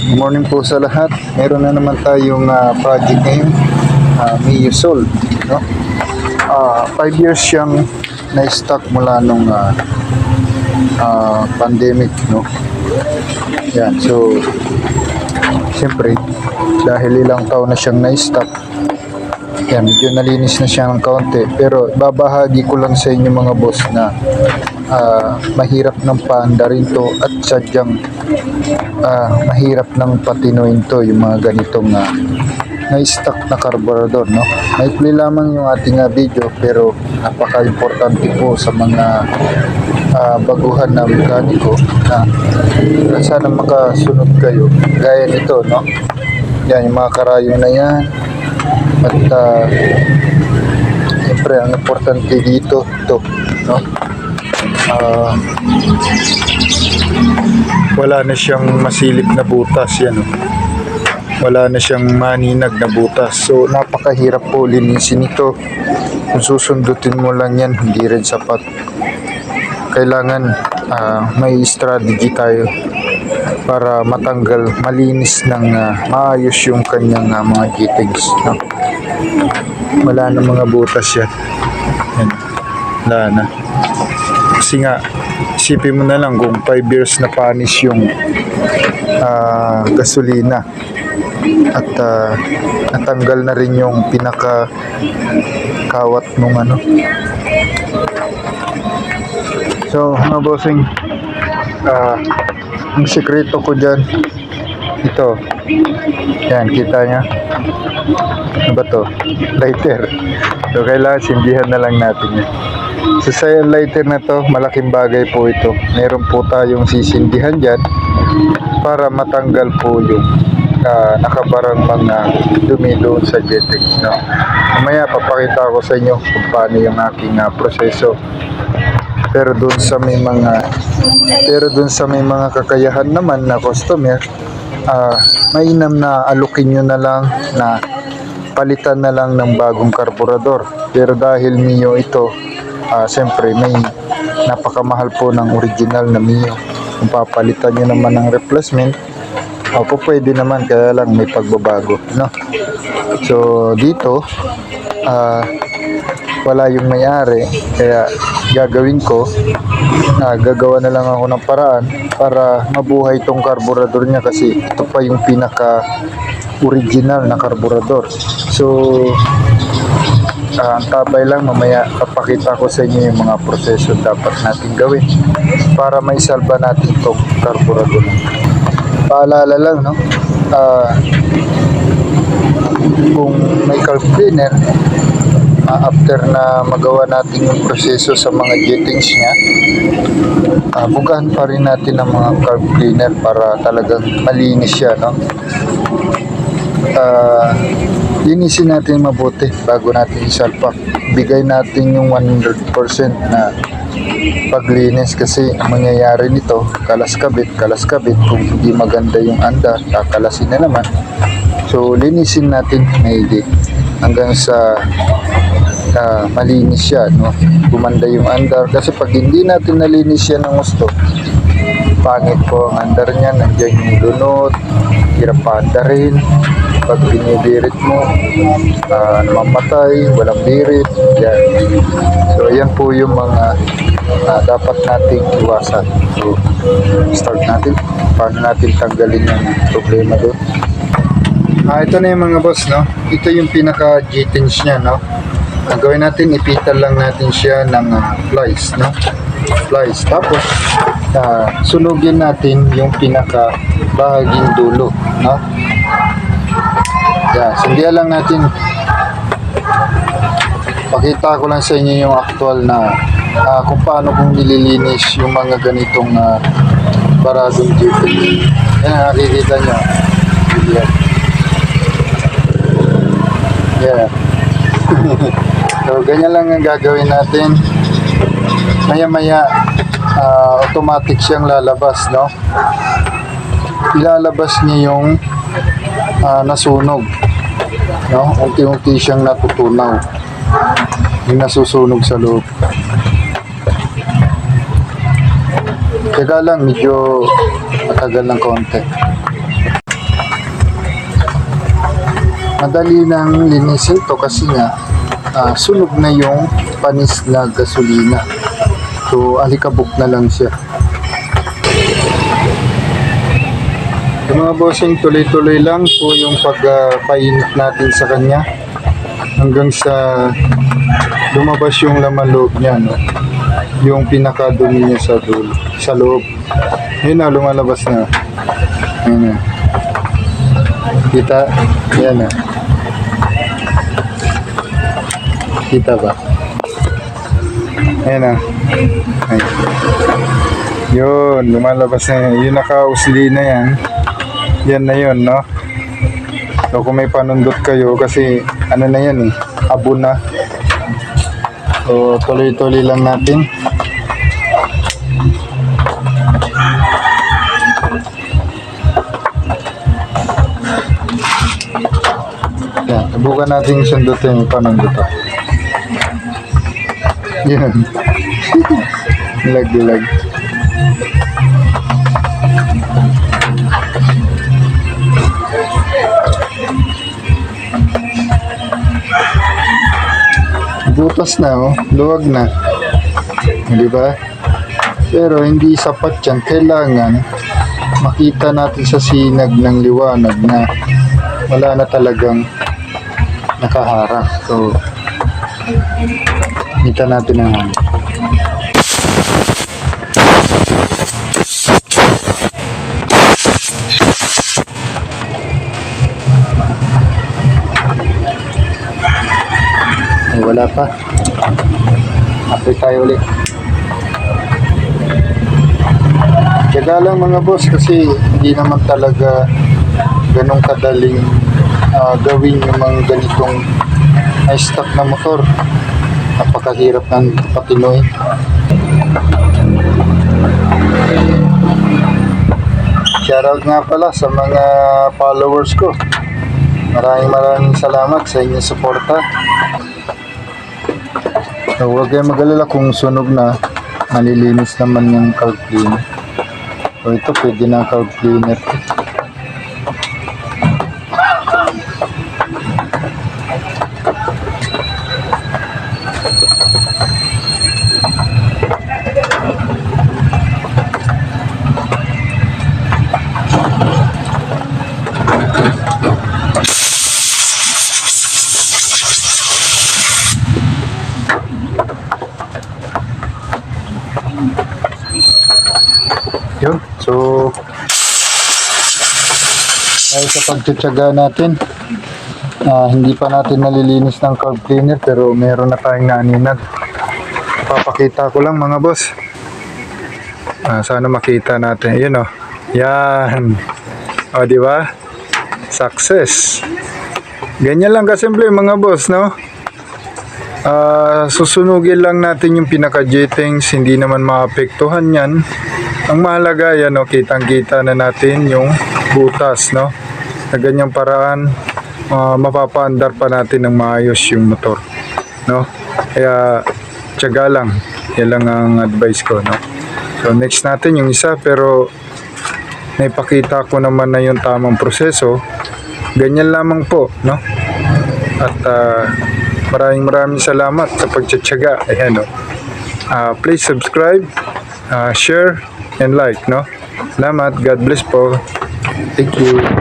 Good morning po sa lahat. Meron na naman tayong ah, project ngayon, uh, Mio Sol. No? Ah, five years siyang na-stock mula nung ah, ah, pandemic. No? Yan, so siyempre dahil ilang taon na siyang na-stock yan, medyo nalinis na siya ng kaunti. Pero babahagi ko lang sa inyo mga boss na ah, mahirap ng paandarin to at sadyang ah, mahirap ng patinuin to yung mga ganitong na na-stock na carburetor, no? Maikli lamang yung ating ah, video pero napaka-importante po sa mga ah, baguhan na mekaniko na na sana makasunod kayo gaya nito, no? Yan, yung mga karayong na yan. At uh, siyempre, ang importante dito, ito, no? Ah, wala na siyang masilip na butas yan oh. wala na siyang maninag na butas. So napakahirap po linisin ito. Kung susundutin mo lang yan hindi rin sapat. Kailangan ah, may strategy tayo para matanggal malinis ng ah, maayos yung kanyang ah, mga gittings no? wala na mga butas yan. Yan. Wala na kasi nga isipin mo na lang kung 5 years na panis yung ah, gasolina. At ah, natanggal na rin yung pinaka kawat nung ano. So mga bossing ah, ang sikreto ko dyan ito. Yan kita nya ano ba to? Lighter. So kailangan sindihan na lang natin yan Sa lighter na to, malaking bagay po ito. Meron po tayong sisindihan dyan para matanggal po yung ah, nakabarang mga dumi doon sa jetix. No? Mamaya papakita ko sa inyo kung paano yung aking ah, proseso. Pero doon sa may mga pero doon sa may mga kakayahan naman na customer, ah, mainam na alukin nyo na lang na palitan na lang ng bagong karburador. Pero dahil Mio ito, ah siyempre may napakamahal po ng original na Mio. Kung papalitan nyo naman ng replacement, ako pwede naman kaya lang may pagbabago. No? So dito, ah wala yung may-ari kaya gagawin ko ah, gagawa na lang ako ng paraan para mabuhay tong karburador niya kasi ito pa yung pinaka original na karburador so Ang tabay lang mamaya papakita ko sa inyo yung mga proseso dapat natin gawin para may salba natin itong carburetor. Paalala lang, no? Ah, kung may carb cleaner, ah, after na magawa natin yung proseso sa mga jettings niya, ah, bugahan pa rin natin ng mga carb cleaner para talagang malinis siya, no? ah linisin natin mabuti bago natin isalpak. Bigay natin yung 100% na paglinis kasi ang mangyayari nito, kalas kabit, kalas kabit, kung hindi maganda yung andar, kakalasin na naman. So, linisin natin maigi hanggang sa ah, malinis siya, no? Gumanda yung andar. Kasi pag hindi natin nalinis yan ng gusto, pangit po ang andar niya, nandiyan yung lunod, hirap paandarin, pag binibirit mo, ah, namamatay, walang birit, yan. So, yan po yung mga ah, dapat nating iwasan. So, start natin. Paano natin tanggalin yung problema doon. Ah, ito na yung mga boss, no? Ito yung pinaka G-tins niya, no? Ang gawin natin, ipitan lang natin siya ng ah, flies, no? Flies. Tapos, ah, sunugin natin yung pinaka bahaging dulo, no? Yan, sundihan lang natin. Pakita ko lang sa inyo yung actual na ah, kung paano kung nililinis yung mga ganitong uh, baradong jeep. Yan, nakikita nyo. Yan. Yeah. so, ganyan lang ang gagawin natin. Maya-maya, ah, automatic siyang lalabas, no? Ilalabas niya yung uh, nasunog. No? Unti-unti siyang natutunaw. Yung nasusunog sa loob. Teka lang, medyo matagal ng konti. Madali nang linisin to kasi nga uh, sunog na yung panis na gasolina. So alikabok na lang siya. Yung mga bossing, tuloy-tuloy lang po yung pagpainit natin sa kanya hanggang sa lumabas yung laman loob niya, no? Yung pinakadumi niya sa dulo, sa loob. Yun na, lumalabas na. Ayun na. Kita? Yan na. Kita ba? Ayan na. Ay. Yun, lumalabas na yan. Yung nakausli na yan. Yan na yun, no? So kung may panundot kayo, kasi ano na yan eh, abo na. So tuloy-tuloy lang natin. Yan, subukan natin sundutin yung panundot. Yan. Lag-lag. Butas na oh, luwag na. Di ba? Pero hindi sapat yan. Kailangan makita natin sa sinag ng liwanag na wala na talagang nakaharang. So, kita natin ang wala pa. Update tayo ulit. Tiyaga lang mga boss kasi hindi naman talaga ganong kadaling ah, gawin yung mga ganitong high stock na motor. Napakahirap ng patinoy. Shoutout nga pala sa mga followers ko. Maraming maraming salamat sa inyong suporta. So, huwag kayong mag-alala kung sunog na, malilinis naman yung carb cleaner. So, ito pwede na carb cleaner. Yun. So, dahil sa pagtsatsaga natin, ah, hindi pa natin nalilinis ng carb cleaner pero meron na tayong naninag. Papakita ko lang mga boss. Ah, sana makita natin. Yun o. Yan. O, di ba? Success. Ganyan lang kasimple mga boss, no? Ah, susunugin lang natin yung pinaka jettings, hindi naman maapektuhan yan. Ang mahalaga yan, no, kitang-kita na natin yung butas, no? Sa ganyang paraan, ah, mapapaandar pa natin ng maayos yung motor, no? Kaya, tiyaga lang. Yan lang ang advice ko, no? So, next natin yung isa, pero naipakita ko naman na yung tamang proseso. Ganyan lamang po, no? At ah, maraming maraming salamat sa pagtsatsaga. Ayan, no? Ah, please subscribe, ah, share, and like, no? Salamat. God bless po. Thank you.